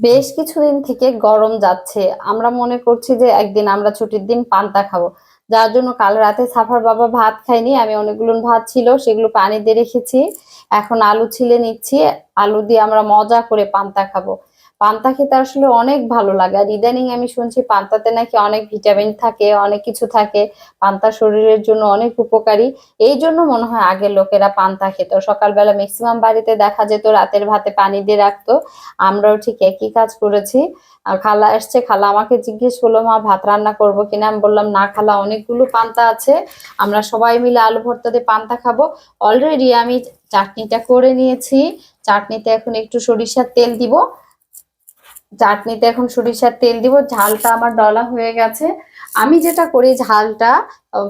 বেশ কিছুদিন থেকে গরম যাচ্ছে। আমরা মনে করছি যে একদিন আমরা ছুটির দিন পান্তা খাব। যার জন্য কাল রাতে সাফার বাবা ভাত খাইনি আমি অনেকগুলো ভাত ছিল, সেগুলো পানি দিয়ে রেখেছি। এখন আলু ছিলে নিচ্ছি, আলু দিয়ে আমরা মজা করে পান্তা খাব। পান্তা খেতে আসলে অনেক ভালো লাগে। আর ইদানিং আমি শুনছি পান্তাতে নাকি অনেক ভিটামিন থাকে, অনেক কিছু থাকে। পান্তা শরীরের জন্য অনেক উপকারী। এই জন্য মনে হয় আগের লোকেরা পান্তা খেত। সকালবেলা ম্যাক্সিমাম বাড়িতে দেখা যেত, রাতের ভাতে পানি দিয়ে রাখতো। আমরাও ঠিক একই কাজ করেছি। খালা এসছে, খালা আমাকে জিজ্ঞেস করল, মা, ভাত রান্না করব কিনা? আমি বললাম, না খালা, অনেকগুলো পান্তা আছে। আমরা সবাই মিলে আলু ভর্তা দিয়ে পান্তা খাব। অলরেডি আমি চাটনিটা করে নিয়েছি। চাটনিতে এখন একটু সরিষার তেল দিব। চাটনিতে এখন সরিষার তেল দিব, ঝালটা আমার ডলা হয়ে গেছে। আমি যেটা করি, ঝালটা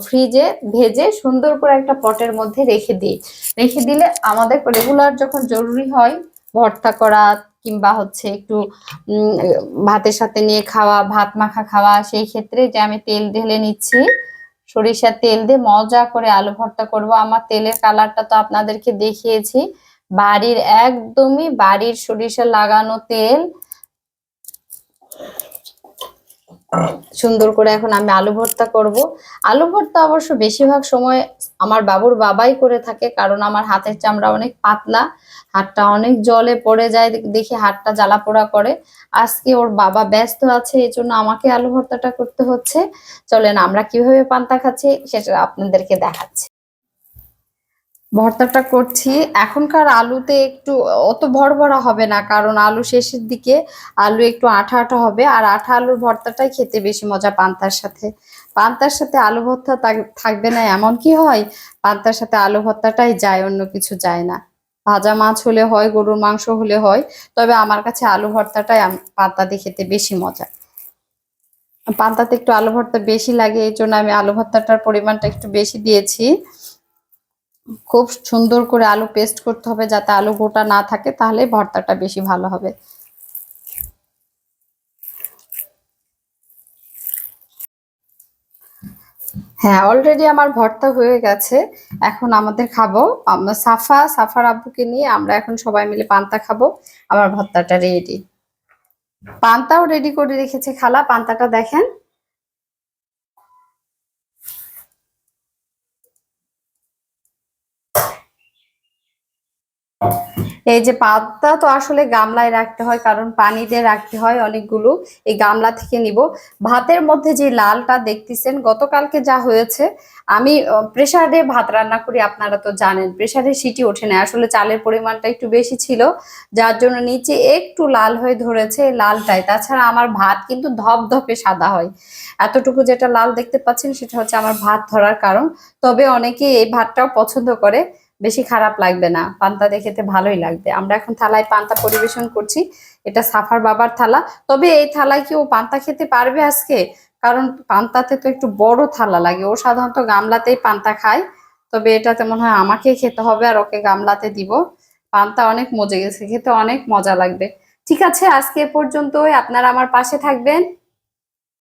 ফ্রিজে ভেজে সুন্দর করে একটা পটের মধ্যে রেখে দিই। রেখে দিলে আমাদের রেগুলার যখন জরুরি হয়, ভর্তা করা কিংবা হচ্ছে একটু ভাতের সাথে নিয়ে খাওয়া, ভাত মাখা খাওয়া, সেই ক্ষেত্রে যে আমি তেল ঢেলে নিচ্ছি, সরিষার তেল দিয়ে মজা করে আলু ভর্তা করব। আমার তেলের কালারটা তো আপনাদেরকে দেখিয়েছি। বাড়ির একদমই বাড়ির সরিষা লাগানো তেল সুন্দর করে এখন আমি আলু ভর্তা করব। আলু ভর্তা অবশ্য বেশিরভাগ সময় আমার বাবুর বাবাই করে থাকে, কারণ আমার হাতের চামড়া অনেক পাতলা, হাতটা অনেক জলে পড়ে যায় দেখি হাতটা জ্বালা পোড়া করে। আজকে ওর বাবা ব্যস্ত আছে, এই জন্য আমাকে আলু ভর্তাটা করতে হচ্ছে। চলেন আমরা কীভাবে পান্তা খাচ্ছি সেটা আপনাদেরকে দেখাচ্ছি। ভর্তাটা করছি। এখনকার আলুতে একটু, অত ভরভরা হবে না, কারণ আলু শেষের দিকে আলু একটু আঠা আঠা হবে, আর আঠা আলুর ভর্তাটাই খেতে বেশি মজা পান্তার সাথে। পান্তার সাথে আলু ভর্তা থাক- থাকবে না এমন কি হয়, পান্তার সাথে আলু ভর্তাটাই যায়, অন্য কিছু যায় না। ভাজা মাছ হলে হয়, গরুর মাংস হলে হয়, তবে আমার কাছে আলু ভর্তাটাই আম- পান্তা দিয়ে খেতে বেশি মজা। পান্তাতে একটু আলু ভর্তা বেশি লাগে, এই জন্য আমি আলু ভর্তাটার পরিমাণটা একটু বেশি দিয়েছি। খুব সুন্দর করে আলু পেস্ট করতে হবে যাতে আলু গোটা না থাকে, তাহলে ভর্তাটা বেশি ভালো হবে। হ্যাঁ অলরেডি আমার ভর্তা হয়ে গেছে। এখন আমাদের খাব। আমরা সাফা, সাফার আব্বুকে নিয়ে আমরা এখন সবাই মিলে পান্তা খাব। আমার ভর্তাটা রেডি পান্তাও রেডি করে রেখেছে খালা। পান্তাটা দেখেন। এই যে পাতা তো আসলে গামলায় রাখতে হয়, কারণ পানিতে রাখতে হয় অনেকগুলো। এই গামলা থেকে নিব। ভাতের মধ্যে যে লালটা দেখতেছেন, গতকালকে যা হয়েছে, আমি প্রেসারে ভাত রান্না করি, আপনারা তো জানেন। প্রেসারে সিটি ওঠে না। আসলে চালের পরিমাণটা একটু বেশি ছিল, যার জন্য নিচে একটু লাল হয়ে ধরেছে লালটাই তাছাড়া আমার ভাত কিন্তু ধপধপে সাদা হয়। এতটুকু যেটা লাল দেখতে পাচ্ছেন, সেটা হচ্ছে আমার ভাত ধরার কারণ। তবে অনেকে এই ভাতটাও পছন্দ করে। বেশি খারাপ লাগবে না। পান্তা দিয়ে খেতে ভালোই লাগবে। আমরা এখন থালায় পান্তা পরিবেশন করছি। এটা সাফার বাবার থালা। তবে এই থালায় কি ও পান্তা খেতে পারবে আজকে? কারণ পান্তাতে তো একটু বড় থালা লাগে। ও সাধারণত গামলাতেই পান্তা খায়। তবে এটাতে মনে হয় আমাকে খেতে হবে আর ওকে গামলাতে দিব। পান্তা অনেক মজে গেছে। খেতে অনেক মজা লাগবে। ঠিক আছে, আজকে এ পর্যন্তই। আপনারা আমার পাশে থাকবেন।